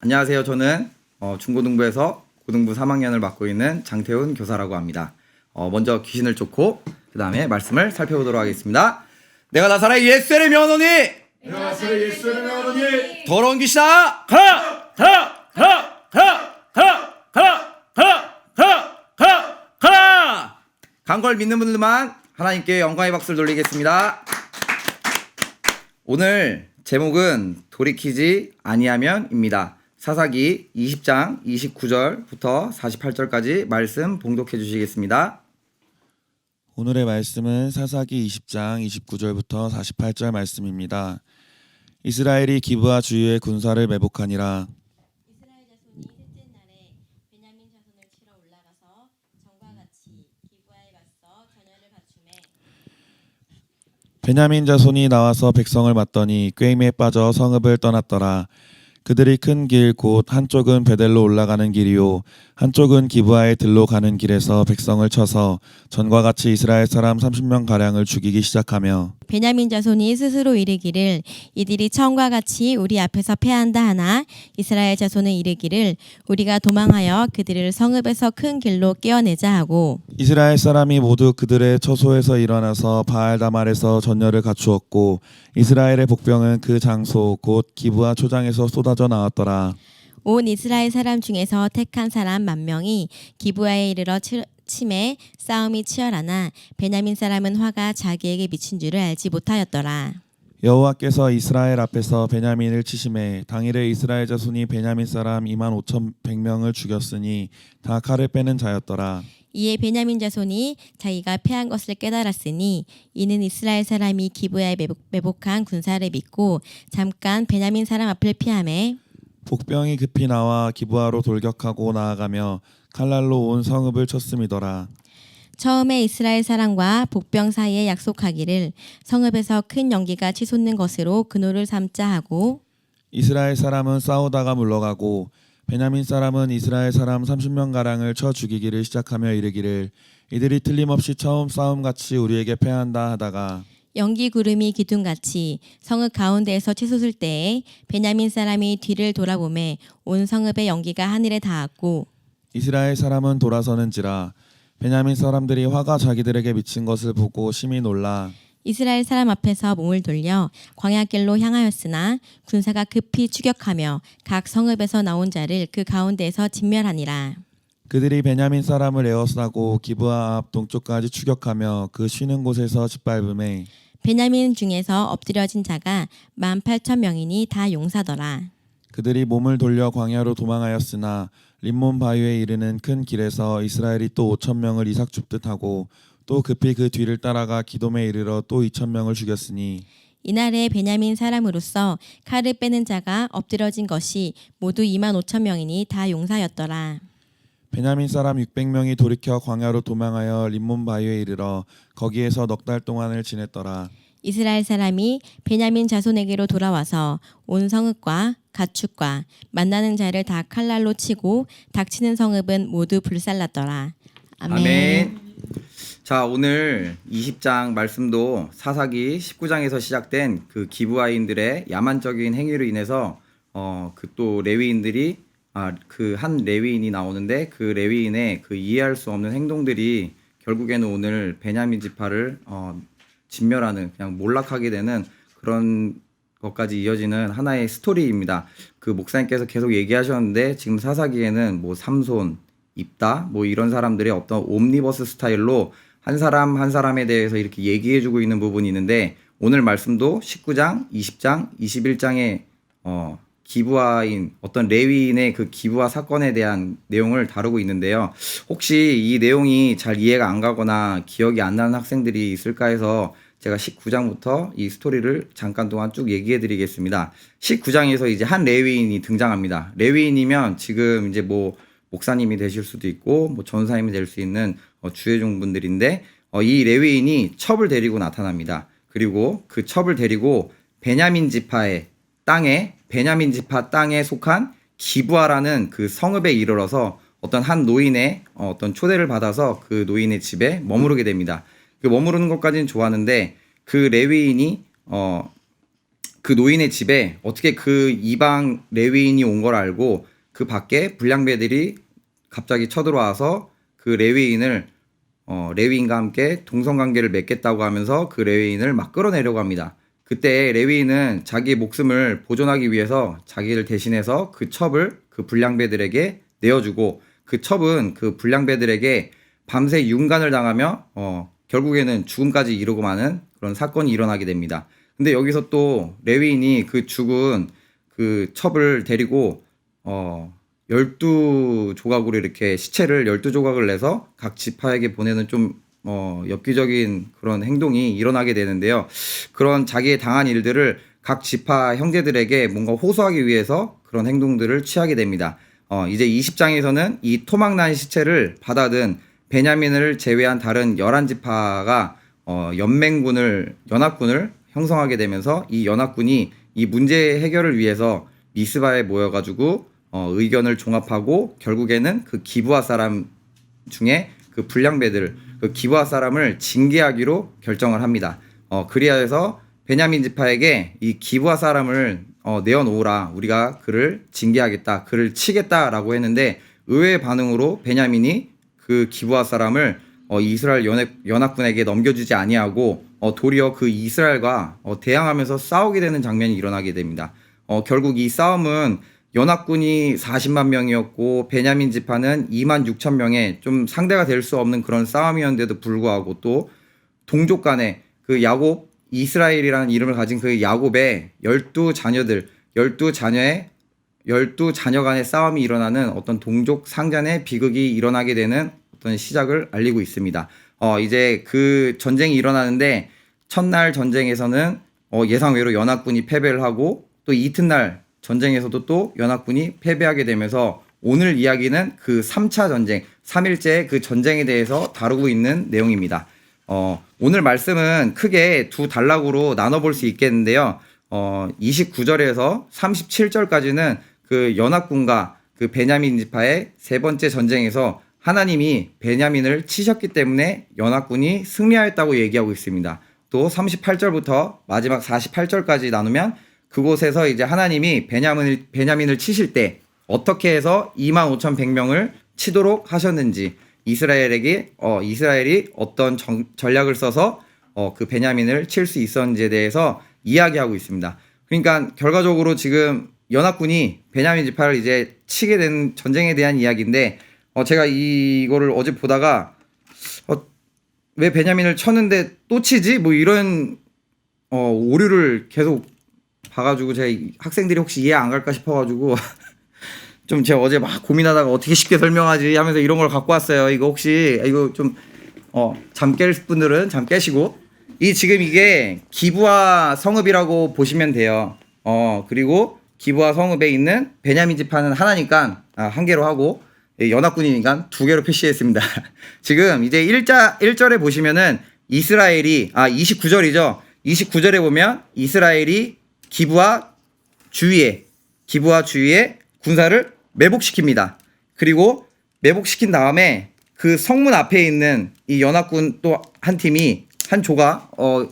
안녕하세요. 저는 어, 중고등부에서 고등부 3학년을 맡고 있는 장태훈 교사라고 합니다. 어, 먼저 귀신을 쫓고 그 다음에 말씀을 살펴보도록 하겠습니다. 내가 나사라의 예수의 면허니 내가 새 예수의 명하노니 더러운 귀신아 가라 가라 가라 가라 가라 가라 가라 가라 가라 가라 간걸 믿는 분들만 하나님께 영광의 박수를 돌리겠습니다. 오늘 제목은 돌이키지 아니하면입니다. 사사기 20장 29절부터 48절까지 말씀 봉독해 주시겠습니다. 오늘의 말씀은 사사기 20장 29절부터 48절 말씀입니다. 이스라엘이 기브아 주위의 군사를 매복하니라 이스라엘 자손이 셋째 날에 베냐민 자손을 치러 올라가서 전과 같이 기부하에 맞서 전열을 갖추매 베냐민 자손이 나와서 백성을 맞더니 꾀임에 빠져 성읍을 떠났더라. 그들이 큰 길 곧 한쪽은 베델로 올라가는 길이요. 한쪽은 기브아의 들로 가는 길에서 백성을 쳐서 전과 같이 이스라엘 사람 30명 가량을 죽이기 시작하며 베냐민 자손이 스스로 이르기를 이들이 처음과 같이 우리 앞에서 패한다 하나 이스라엘 자손은 이르기를 우리가 도망하여 그들을 성읍에서 큰 길로 깨어내자 하고 이스라엘 사람이 모두 그들의 처소에서 일어나서 바알다말에서 전열을 갖추었고 이스라엘의 복병은 그 장소 곧 기브아 초장에서 쏟아 져 나왔더라. 온 이스라엘 사람 중에서 택한 사람 만 명이 기부하에 이르러 치- 침에 싸움이 치열하나 베냐민 사람은 화가 자기에게 미친 줄을 알지 못하였더라. 여호와께서 이스라엘 앞에서 베냐민을 치심해 당일에 이스라엘 자손이 베냐민 사람 2만 5천 100명을 죽였으니 다 칼을 빼는 자였더라. 이에 베냐민 자손이 자기가 패한 것을 깨달았으니 이는 이스라엘 사람이 기부에 매복, 매복 한 군사를 믿고 잠깐 베냐민 사람 앞을 피함에 복병이 급히 나와 기브아로 돌격하고 나아가며 칼날로 온 성읍을 쳤음이더라. 처음에 이스라엘 사람과 복병 사이에 약속하기를 성읍에서 큰 연기가 치솟는 것으로 그노를 삼자 하고 이스라엘 사람은 싸우다가 물러가고 베냐민 사람은 이스라엘 사람 30명 가량을 쳐 죽이기를 시작하며 이르기를 이들이 틀림없이 처음 싸움 같이 우리에게 패한다 하다가 연기 구름이 기둥같이 성읍 가운데에서 치솟을 때에 베냐민 사람이 뒤를 돌아보매 온 성읍의 연기가 하늘에 닿았고 이스라엘 사람은 돌아서는지라 베냐민 사람들이 화가 자기들에게 미친 것을 보고 심히 놀라 이스라엘 사람 앞에서 몸을 돌려 광야길로 향하였으나 군사가 급히 추격하며 각 성읍에서 나온 자를 그 가운데에서 진멸하니라. 그들이 베냐민 사람을 에워싸고 기브아 앞 동쪽까지 추격하며 그 쉬는 곳에서 짓밟음에 베냐민 중에서 엎드려진 자가 만 팔천 명이니 다 용사더라. 그들이 몸을 돌려 광야로 도망하였으나 림몬 바위에 이르는 큰 길에서 이스라엘이 또 5천 명을 이삭 줍듯 하고 또 급히 그 뒤를 따라가 기돔에 이르러 또 2천 명을 죽였으니 이날에 베냐민 사람으로서 칼을 빼는 자가 엎드려진 것이 모두 2만 5천 명이니 다 용사였더라. 베냐민 사람 600명이 돌이켜 광야로 도망하여 림몬 바위에 이르러 거기에서 넉 달 동안을 지냈더라. 이스라엘 사람이 베냐민 자손에게로 돌아와서 온 성읍과 가축과 만나는 자를 다 칼날로 치고 닥치는 성읍은 모두 불살랐더라. 아멘. 아멘. 자, 오늘 20장 말씀도 사사기 19장에서 시작된 그 기부아인들의 야만적인 행위로 인해서 어, 그 또 레위인들이 아, 그 한 레위인이 나오는데 그 레위인의 그 이해할 수 없는 행동들이 결국에는 오늘 베냐민 지파를 어, 진멸하는 그냥 몰락하게 되는 그런 것까지 이어지는 하나의 스토리입니다. 그 목사님께서 계속 얘기하셨는데 지금 사사기에는 뭐 삼손, 입다 뭐 이런 사람들의 어떤 옴니버스 스타일로 한 사람 한 사람에 대해서 이렇게 얘기해주고 있는 부분이 있는데 오늘 말씀도 19장, 20장, 21장에 어 기부하인 어떤 레위인의 그 기부하 사건에 대한 내용을 다루고 있는데요. 혹시 이 내용이 잘 이해가 안 가거나 기억이 안 나는 학생들이 있을까 해서 제가 19장부터 이 스토리를 잠깐 동안 쭉 얘기해 드리겠습니다. 19장에서 이제 한 레위인이 등장합니다. 레위인이면 지금 이제 뭐 목사님이 되실 수도 있고 뭐 전사님이 될 수 있는 어, 주의종 분들인데 어, 이 레위인이 첩을 데리고 나타납니다. 그리고 그 첩을 데리고 베냐민 지파의 땅에 베냐민 지파 땅에 속한 기부하라는 그 성읍에 이르러서 어떤 한 노인의 어, 어떤 초대를 받아서 그 노인의 집에 머무르게 됩니다. 그 머무르는 것까지는 좋았는데 그 레위인이 어 그 노인의 집에 어떻게 그 이방 레위인이 온 걸 알고 그 밖에 불량배들이 갑자기 쳐들어와서 그 레위인을 어, 레위인과 함께 동성관계를 맺겠다고 하면서 그 레위인을 막 끌어내려고 합니다. 그때 레위인은 자기의 목숨을 보존하기 위해서 자기를 대신해서 그 첩을 그 불량배들에게 내어주고 그 첩은 그 불량배들에게 밤새 윤간을 당하며 어, 결국에는 죽음까지 이르고 마는 그런 사건이 일어나게 됩니다. 근데 여기서 또 레위인이 그 죽은 그 첩을 데리고 어 12조각으로 이렇게 시체를 12조각을 내서 각 지파에게 보내는 좀 어, 엽기적인 그런 행동이 일어나게 되는데요. 그런 자기의 당한 일들을 각 지파 형제들에게 뭔가 호소하기 위해서 그런 행동들을 취하게 됩니다. 어, 이제 20장에서는 이 토막난 시체를 받아든 베냐민을 제외한 다른 11지파가 어, 연맹군을 연합군을 형성하게 되면서 이 연합군이 이 문제 해결을 위해서 미스바에 모여가지고 어, 의견을 종합하고 결국에는 그 기부하 사람 중에 그 불량배들 그 기부하 사람을 징계하기로 결정을 합니다. 어, 그리하여서 베냐민 지파에게 이 기부하 사람을 어, 내어놓으라 우리가 그를 징계하겠다 그를 치겠다라고 했는데 의외의 반응으로 베냐민이 그 기부하 사람을 어, 이스라엘 연합, 연합군에게 넘겨주지 아니하고 어, 도리어 그 이스라엘과 어, 대항하면서 싸우게 되는 장면이 일어나게 됩니다. 어, 결국 이 싸움은 연합군이 40만 명이었고 베냐민 지파는 2만 6천 명의 좀 상대가 될 수 없는 그런 싸움이었는데도 불구하고 또 동족 간에 그 야곱 이스라엘이라는 이름을 가진 그 야곱의 12 자녀들 12 자녀의 12 자녀 간의 싸움이 일어나는 어떤 동족 상잔의 비극이 일어나게 되는 어떤 시작을 알리고 있습니다. 어, 이제 그 전쟁이 일어나는데 첫날 전쟁에서는 어, 예상외로 연합군이 패배를 하고 또 이튿날 전쟁에서도 또 연합군이 패배하게 되면서 오늘 이야기는 그 3차 전쟁, 3일째 그 전쟁에 대해서 다루고 있는 내용입니다. 어, 오늘 말씀은 크게 두 단락으로 나눠볼 수 있겠는데요. 어, 29절에서 37절까지는 그 연합군과 그 베냐민 지파의 세 번째 전쟁에서 하나님이 베냐민을 치셨기 때문에 연합군이 승리하였다고 얘기하고 있습니다. 또 38절부터 마지막 48절까지 나누면 그곳에서 이제 하나님이 베냐민을, 베냐민을 치실 때 어떻게 해서 2만 5천 100명을 치도록 하셨는지 이스라엘에게 어, 이스라엘이 어떤 정- 전략을 써서 어, 그 베냐민을 칠 수 있었는지에 대해서 이야기하고 있습니다. 그러니까 결과적으로 지금 연합군이 베냐민 지파를 이제 치게 된 전쟁에 대한 이야기인데 어, 제가 이거를 어제 보다가 어, 왜 베냐민을 쳤는데 또 치지? 뭐 이런 어, 오류를 계속 봐가지고 제가 이 학생들이 혹시 이해 안 갈까 싶어가지고 좀 제가 어제 막 고민하다가 어떻게 쉽게 설명하지 하면서 이런 걸 갖고 왔어요. 이거 혹시 이거 좀 어, 잠 깰 분들은 잠 깨시고 이 지금 이게 기부와 성읍이라고 보시면 돼요. 어 그리고 기부와 성읍에 있는 베냐민 지파는 하나니까 아, 한 개로 하고 이 연합군이니까 두 개로 표시했습니다. 지금 이제 1자 1절에 보시면은 이스라엘이 아 29절이죠. 29절에 보면 이스라엘이 기부와 주위에 기부와 주위에 군사를 매복시킵니다. 그리고 매복시킨 다음에 그 성문 앞에 있는 이 연합군 또 한 팀이 한 조가 어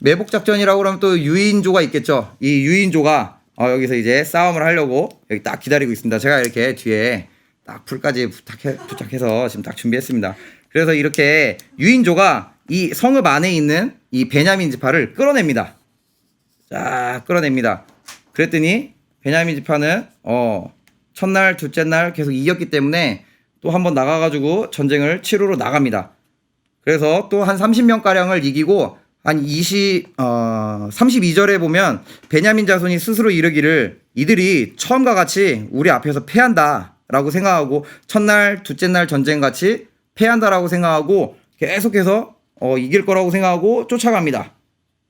매복 작전이라고 그러면 또 유인조가 있겠죠. 이 유인조가 어 여기서 이제 싸움을 하려고 여기 딱 기다리고 있습니다. 제가 이렇게 뒤에 딱 풀까지 부탁해 부탁해서 지금 딱 준비했습니다. 그래서 이렇게 유인조가 이 성읍 안에 있는 이 베냐민 지파를 끌어냅니다. 쫙 끌어냅니다. 그랬더니 베냐민 지파는 어 첫날 둘째 날 계속 이겼기 때문에 또 한 번 나가가지고 전쟁을 치르러 나갑니다. 그래서 또 한 30명 가량을 이기고 한 20, 어, 32절에 보면 베냐민 자손이 스스로 이르기를 이들이 처음과 같이 우리 앞에서 패한다 라고 생각하고 첫날, 둘째 날 전쟁 같이 패한다 라고 생각하고 계속해서 어, 이길 거라고 생각하고 쫓아갑니다.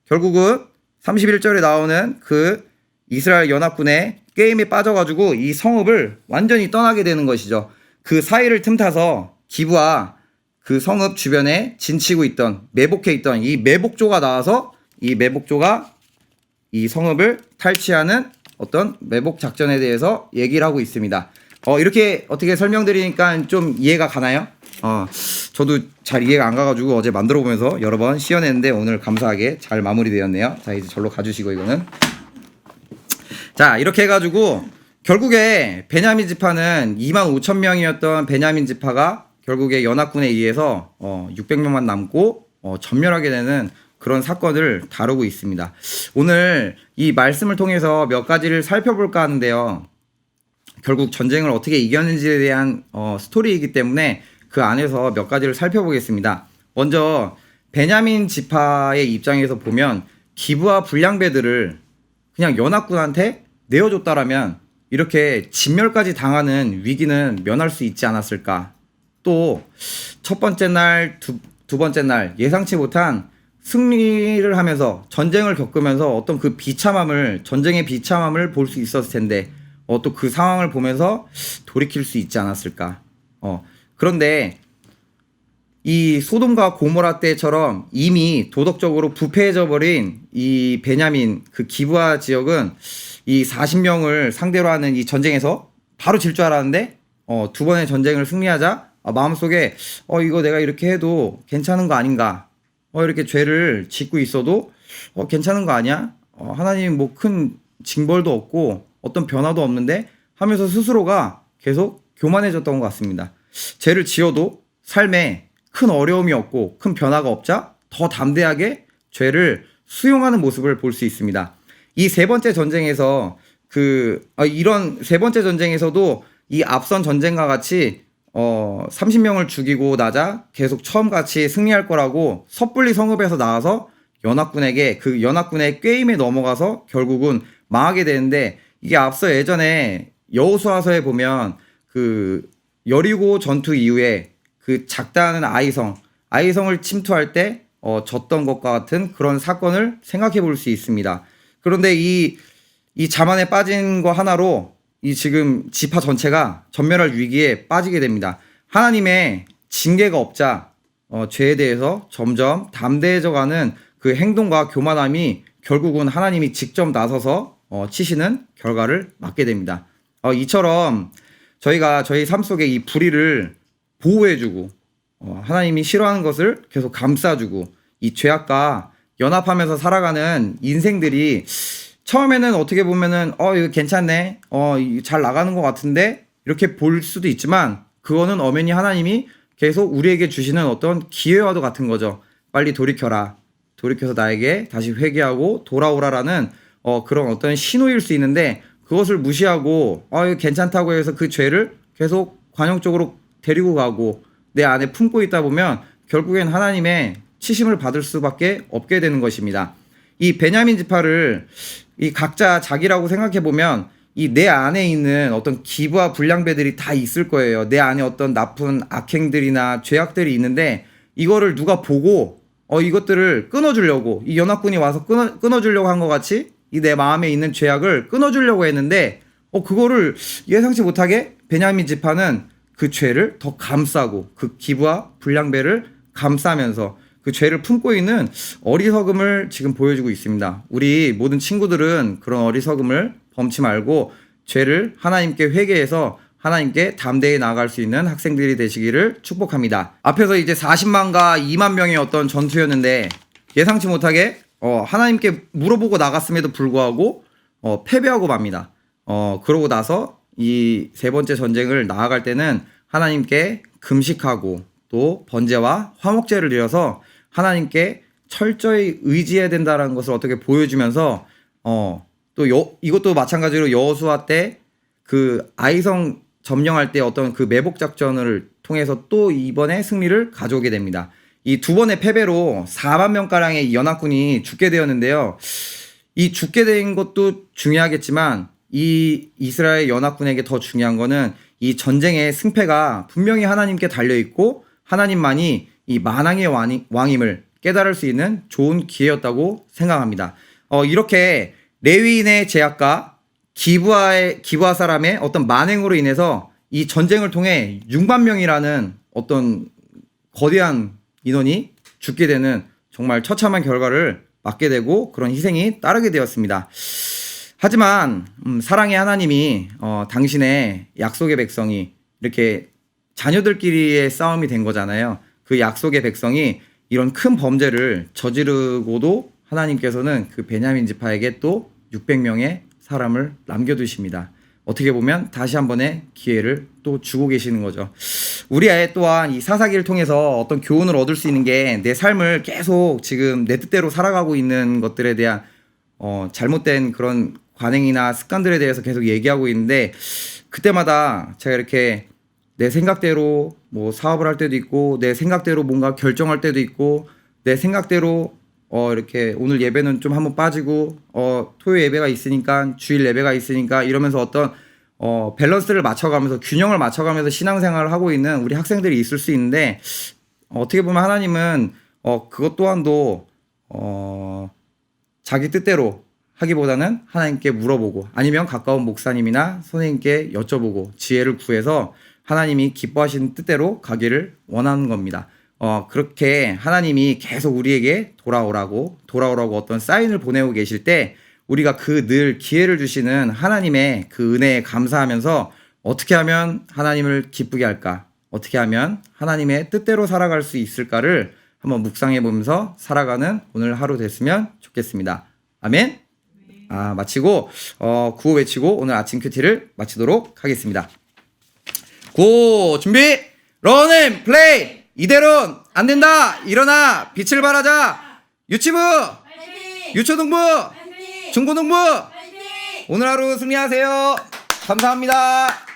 결국은 31절에 나오는 그 이스라엘 연합군의 게임에 빠져가지고 이 성읍을 완전히 떠나게 되는 것이죠. 그 사이를 틈타서 기부와 그 성읍 주변에 진치고 있던 매복해 있던 이 매복조가 나와서 이 매복조가 이 성읍을 탈취하는 어떤 매복 작전에 대해서 얘기를 하고 있습니다. 어 이렇게 어떻게 설명드리니까 좀 이해가 가나요? 어 저도 잘 이해가 안 가가지고 어제 만들어 보면서 여러 번 씌어냈는데 오늘 감사하게 잘 마무리되었네요. 자 이제 절로 가주시고 이거는 자, 이렇게 해가지고 결국에 베냐민 지파는 2만 5천 명이었던 베냐민 지파가 결국에 연합군에 의해서 어, 600명만 남고 어, 전멸하게 되는 그런 사건을 다루고 있습니다. 오늘 이 말씀을 통해서 몇 가지를 살펴볼까 하는데요. 결국 전쟁을 어떻게 이겼는지에 대한 어, 스토리이기 때문에 그 안에서 몇 가지를 살펴보겠습니다. 먼저 베냐민 지파의 입장에서 보면 기부와 불량배들을 그냥 연합군한테 내어줬다라면 이렇게 진멸까지 당하는 위기는 면할 수 있지 않았을까. 또 첫 번째 날, 두, 두 번째 날 예상치 못한 승리를 하면서 전쟁을 겪으면서 어떤 그 비참함을 전쟁의 비참함을 볼 수 있었을 텐데 어, 또 그 상황을 보면서 돌이킬 수 있지 않았을까. 어, 그런데 이 소돔과 고모라 때처럼 이미 도덕적으로 부패해져 버린 이 베냐민 그 기부아 지역은 이 40명을 상대로 하는 이 전쟁에서 바로 질 줄 알았는데 어, 두 번의 전쟁을 승리하자 아, 마음속에 어 이거 내가 이렇게 해도 괜찮은 거 아닌가 어 이렇게 죄를 짓고 있어도 어 괜찮은 거 아니야? 어, 하나님 뭐 큰 징벌도 없고 어떤 변화도 없는데 하면서 스스로가 계속 교만해졌던 것 같습니다 죄를 지어도 삶에 큰 어려움이 없고 큰 변화가 없자 더 담대하게 죄를 수용하는 모습을 볼 수 있습니다. 이 세 번째 전쟁에서 그 아, 이런 세 번째 전쟁에서도 이 앞선 전쟁과 같이 어 30명을 죽이고 나자 계속 처음 같이 승리할 거라고 섣불리 성읍에서 나와서 연합군에게 그 연합군의 꾀임에 넘어가서 결국은 망하게 되는데 이게 앞서 예전에 여호수아서에 보면 그 여리고 전투 이후에 그 작다는 아이성, 아이성을 침투할 때 어, 졌던 것과 같은 그런 사건을 생각해 볼 수 있습니다. 그런데 이, 이 자만에 빠진 거 하나로 이 지금 지파 전체가 전멸할 위기에 빠지게 됩니다. 하나님의 징계가 없자 어, 죄에 대해서 점점 담대해져 가는 그 행동과 교만함이 결국은 하나님이 직접 나서서 어, 치시는 결과를 맞게 됩니다. 어, 이처럼 저희가 저희 삶 속에 이 불의를 보호해주고 어, 하나님이 싫어하는 것을 계속 감싸주고 이 죄악과 연합하면서 살아가는 인생들이 처음에는 어떻게 보면은 어 이거 괜찮네 어 잘 나가는 것 같은데 이렇게 볼 수도 있지만 그거는 엄연히 하나님이 계속 우리에게 주시는 어떤 기회와도 같은 거죠. 빨리 돌이켜라. 돌이켜서 나에게 다시 회개하고 돌아오라라는 어 그런 어떤 신호일 수 있는데 그것을 무시하고 어 이거 괜찮다고 해서 그 죄를 계속 관용적으로 데리고 가고 내 안에 품고 있다 보면 결국엔 하나님의 치심을 받을 수밖에 없게 되는 것입니다. 이 베냐민 지파를 이 각자 자기라고 생각해 보면 이 내 안에 있는 어떤 기부와 불량배들이 다 있을 거예요. 내 안에 어떤 나쁜 악행들이나 죄악들이 있는데 이거를 누가 보고 어 이것들을 끊어주려고 이 연합군이 와서 끊어 끊어주려고 한 것 같이 이 내 마음에 있는 죄악을 끊어주려고 했는데 어 그거를 예상치 못하게 베냐민 지파는 그 죄를 더 감싸고 그 기부와 불량배를 감싸면서 그 죄를 품고 있는 어리석음을 지금 보여주고 있습니다. 우리 모든 친구들은 그런 어리석음을 범치 말고 죄를 하나님께 회개해서 하나님께 담대히 나아갈 수 있는 학생들이 되시기를 축복합니다. 앞에서 이제 40만과 2만 명의 어떤 전투였는데 예상치 못하게 어, 하나님께 물어보고 나갔음에도 불구하고 어, 패배하고 맙니다. 어, 그러고 나서 이 세 번째 전쟁을 나아갈 때는 하나님께 금식하고 또 번제와 화목제를 드려서 하나님께 철저히 의지해야 된다라는 것을 어떻게 보여주면서 어, 또 여, 이것도 마찬가지로 여호수아 때 그 아이성 점령할 때 어떤 그 매복 작전을 통해서 또 이번에 승리를 가져오게 됩니다. 이 두 번의 패배로 4만 명 가량의 연합군이 죽게 되었는데요. 이 죽게 된 것도 중요하겠지만 이 이스라엘 연합군에게 더 중요한 거는 이 전쟁의 승패가 분명히 하나님께 달려 있고 하나님만이 이 만왕의 왕이- 왕임을 깨달을 수 있는 좋은 기회였다고 생각합니다. 어, 이렇게 레위인의 제약과 기부하의 기부하 사람의 어떤 만행으로 인해서 이 전쟁을 통해 6만 명이라는 어떤 거대한 인원이 죽게 되는 정말 처참한 결과를 맞게 되고 그런 희생이 따르게 되었습니다. 하지만 음, 사랑의 하나님이 어, 당신의 약속의 백성이 이렇게 자녀들끼리의 싸움이 된 거잖아요. 그 약속의 백성이 이런 큰 범죄를 저지르고도 하나님께서는 그 베냐민 지파에게 또 600명의 사람을 남겨두십니다. 어떻게 보면 다시 한 번의 기회를 또 주고 계시는 거죠. 우리 아이 또한 이 사사기를 통해서 어떤 교훈을 얻을 수 있는 게 내 삶을 계속 지금 내 뜻대로 살아가고 있는 것들에 대한 어, 잘못된 그런 관행이나 습관들에 대해서 계속 얘기하고 있는데 그때마다 제가 이렇게 내 생각대로 뭐 사업을 할 때도 있고 내 생각대로 뭔가 결정할 때도 있고 내 생각대로 어 이렇게 오늘 예배는 좀 한번 빠지고 어 토요 예배가 있으니까 주일 예배가 있으니까 이러면서 어떤 어 밸런스를 맞춰가면서 균형을 맞춰가면서 신앙생활을 하고 있는 우리 학생들이 있을 수 있는데 어, 어떻게 보면 하나님은 어 그것 또한도 어 자기 뜻대로 하기보다는 하나님께 물어보고 아니면 가까운 목사님이나 선생님께 여쭤보고 지혜를 구해서 하나님이 기뻐하시는 뜻대로 가기를 원하는 겁니다. 어, 그렇게 하나님이 계속 우리에게 돌아오라고, 돌아오라고 어떤 사인을 보내고 계실 때 우리가 그 늘 기회를 주시는 하나님의 그 은혜에 감사하면서 어떻게 하면 하나님을 기쁘게 할까? 어떻게 하면 하나님의 뜻대로 살아갈 수 있을까를 한번 묵상해 보면서 살아가는 오늘 하루 됐으면 좋겠습니다. 아멘. 아, 마치고 어, 구호 외치고 오늘 아침 큐티를 마치도록 하겠습니다. 고 준비 런앤 플레이 이대로는 안 된다. 일어나. 빛을 발하자. 유치부. 유초등부. 중고등부. 오늘 하루 승리하세요. 감사합니다